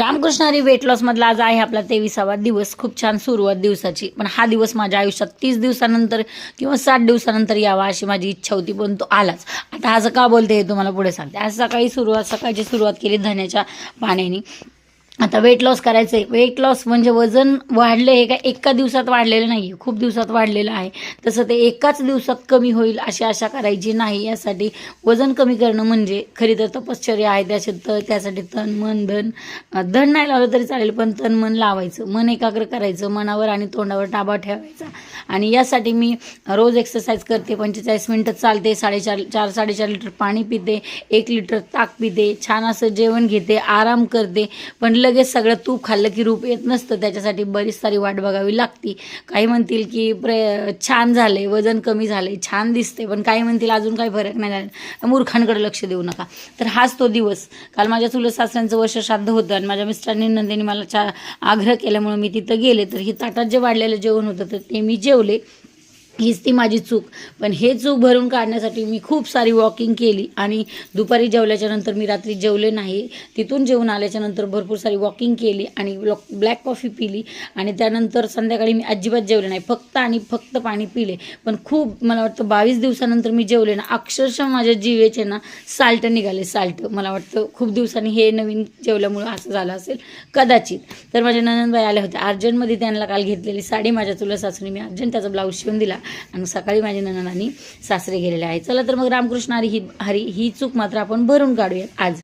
रामकृष्णारी weight लॉसमधला आज आहे आपला तेविसावा दिवस. खूप छान सुरुवात दिवसाची. पण हा दिवस माझ्या आयुष्यात तीस दिवसानंतर किंवा साठ दिवसानंतर यावा अशी माझी इच्छा होती पण तो आलाच. आता आज का बोलते हे तुम्हाला पुढे सांगते. आज सकाळी सुरुवात सकाळची सुरुवात केली धन्याच्या पाण्याने. आता वेट लॉस करायचं आहे वेट लॉस म्हणजे वजन वाढलं हे काय एका दिवसात वाढलेलं नाही आहे खूप दिवसात वाढलेलं आहे. तसं ते एकाच दिवसात कमी होईल अशी आशा करायची नाही. यासाठी वजन कमी करणं म्हणजे खरी तर तपश्चर्या आहे. त्याच्या तर त्यासाठी तन मन धन. धन नाही लावलं तरी चालेल पण तन मन लावायचं. मन एकाग्र करायचं. मनावर आणि तोंडावर ताबा ठेवायचा. आणि यासाठी मी रोज एक्सरसाइज करते. पंचेचाळीस मिनटं चालते. साडेचार चार साडेचार लिटर पाणी पिते. एक लिटर ताक पिते. छान असं जेवण घेते. आराम करते. पण लगेच सगळं तूप खाल्लं की रूप येत नसतं. त्याच्यासाठी बरीच सारी वाट बघावी लागती. काही म्हणतील की प्रे छान झाले वजन कमी झाले छान दिसते पण काही म्हणतील अजून काही फरक नाही झाला. मूर्खांकडे लक्ष देऊ नका. तर हाच तो दिवस. काल माझ्या चुलत सासऱ्यांचं वर्ष श्राद्ध होतं आणि माझ्या मिस्टरांनी नंदिनी मला चा आग्रह केल्यामुळे मी तिथं गेले. तर ही ताटात जे वाढलेलं जेवण होतं तर ते मी जेवले. हीच ती माझी चूक. पण हे चूक भरून काढण्यासाठी मी खूप सारी वॉकिंग केली आणि दुपारी जेवल्याच्या नंतर मी रात्री जेवले नाही. तिथून जेवून आल्याच्यानंतर भरपूर सारी वॉकिंग केली आणि ब्लॅक कॉफी पिली आणि त्यानंतर संध्याकाळी मी अजिबात जेवले नाही. फक्त आणि फक्त पाणी पिले. पण खूप मला वाटतं बावीस दिवसानंतर मी जेवले ना अक्षरशः माझ्या जीवेचे ना साल्ट निघाले साल्ट. मला वाटतं खूप दिवसांनी हे नवीन जेवल्यामुळं असं झालं असेल. कदाचित. तर माझ्या ननंदबाई आल्या होत्या. अर्जंटमध्ये त्यांना काल घेतलेली साडी माझ्या चुलत सासूने मी अर्जंट त्याचा ब्लाऊज शिवून दिला. आणि सकाळी माझ्या नननानी सासरे गेलेले आहे चला तर मग रामकृष्ण हरी ही हरी ही चूक मात्र आपण भरून काढूयात आज.